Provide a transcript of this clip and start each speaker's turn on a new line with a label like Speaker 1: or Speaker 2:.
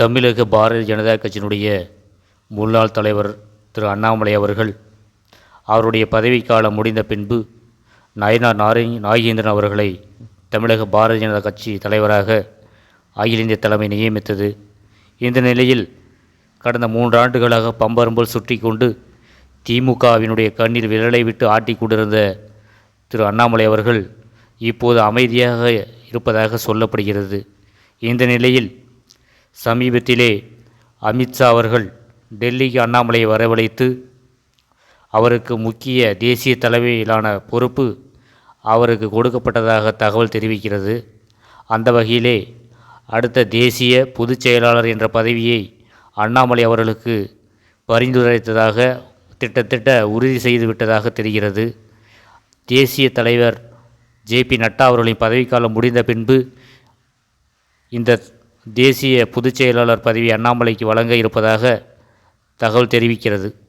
Speaker 1: தமிழக பாரதிய ஜனதா கட்சியினுடைய முன்னாள் தலைவர் திரு அண்ணாமலை அவர்கள் அவருடைய பதவிக்காலம் முடிந்த பின்பு நயனார் நாரி நாகேந்திரன் அவர்களை தமிழக பாரதிய ஜனதா கட்சி தலைவராக அகில இந்திய தலைமை நியமித்தது. இந்த நிலையில் கடந்த மூன்றாண்டுகளாக பம்பரம்போல் சுற்றி கொண்டு திமுகவினுடைய கண்ணில் விரலை விட்டு ஆட்டி கொண்டிருந்த திரு அண்ணாமலை அவர்கள் இப்போது அமைதியாக இருப்பதாக சொல்லப்படுகிறது. இந்த நிலையில் சமீபத்திலே அமித்ஷா அவர்கள் டெல்லிக்கு அண்ணாமலையை வரவழைத்து அவருக்கு முக்கிய தேசிய தலைமையிலான பொறுப்பு அவருக்கு கொடுக்கப்பட்டதாக தகவல் தெரிவிக்கிறது. அந்த வகையிலே அடுத்த தேசிய பொதுச் செயலாளர் என்ற பதவியை அண்ணாமலை அவர்களுக்கு பரிந்துரைத்ததாக திட்டத்திட்ட உறுதி செய்துவிட்டதாக தெரிகிறது. தேசிய தலைவர் ஜேபி நட்டா அவர்களின் பதவிக்காலம் முடிந்த பின்பு இந்த தேசிய பொதுச் செயலாளர் பதவி அண்ணாமலைக்கு வழங்க இருப்பதாக தகவல் தெரிவிக்கிறது.